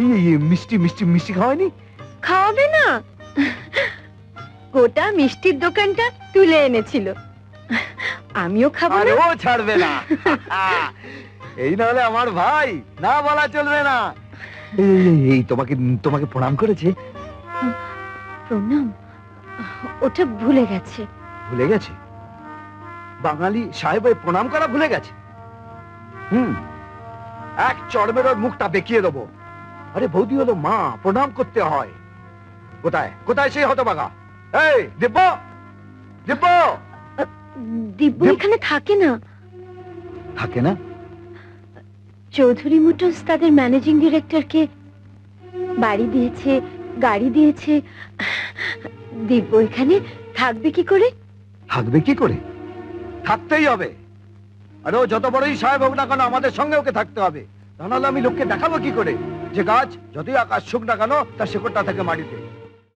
এই এই, মিষ্টি মিষ্টি মিষ্টি খাওয়ানি খাওয়াবে না। গোটা মিষ্টির দোকানটা তুলে এনেছিল। আমিও খাব না। ও ছাড়বে না। এই না হলে আমার ভাই না বলা চলবে না। এই, তোমাকে তোমাকে প্রণাম করেছে। প্রণাম? ওটা ভুলে গেছে। ভুলে গেছে? বাঙালি সাহেব ওই প্রণাম করা ভুলে গেছে? হুম। এক চড়বের ওর মুখটা বেঁকিয়ে দেবো। আরে বৌদি হলো মা প্রণাম করতে হয়। কোথায়? কোথায় সেই হতবাগা এই দিব্য! দিব্য! দিব্য এখানে থাকে না। থাকে না? চৌধুরী মোটরস তাদের ম্যানেজিং ডিরেক্টরকে বাড়ি দিয়েছে গাড়ি দিয়েছে। দিব্য এখানে থাকবে কি করে? থাকবে কি করে? থাকতেই হবে। আরে ও যত বড়ই সাহেব হোক না কেন আমাদের সঙ্গে ওকে থাকতে হবে। তা নাহলে আমি লোককে দেখাবো কি করে? যে গাছ যতই আকাশ শুকনা কেন তার শেকড়টা থাকে মাটিতে।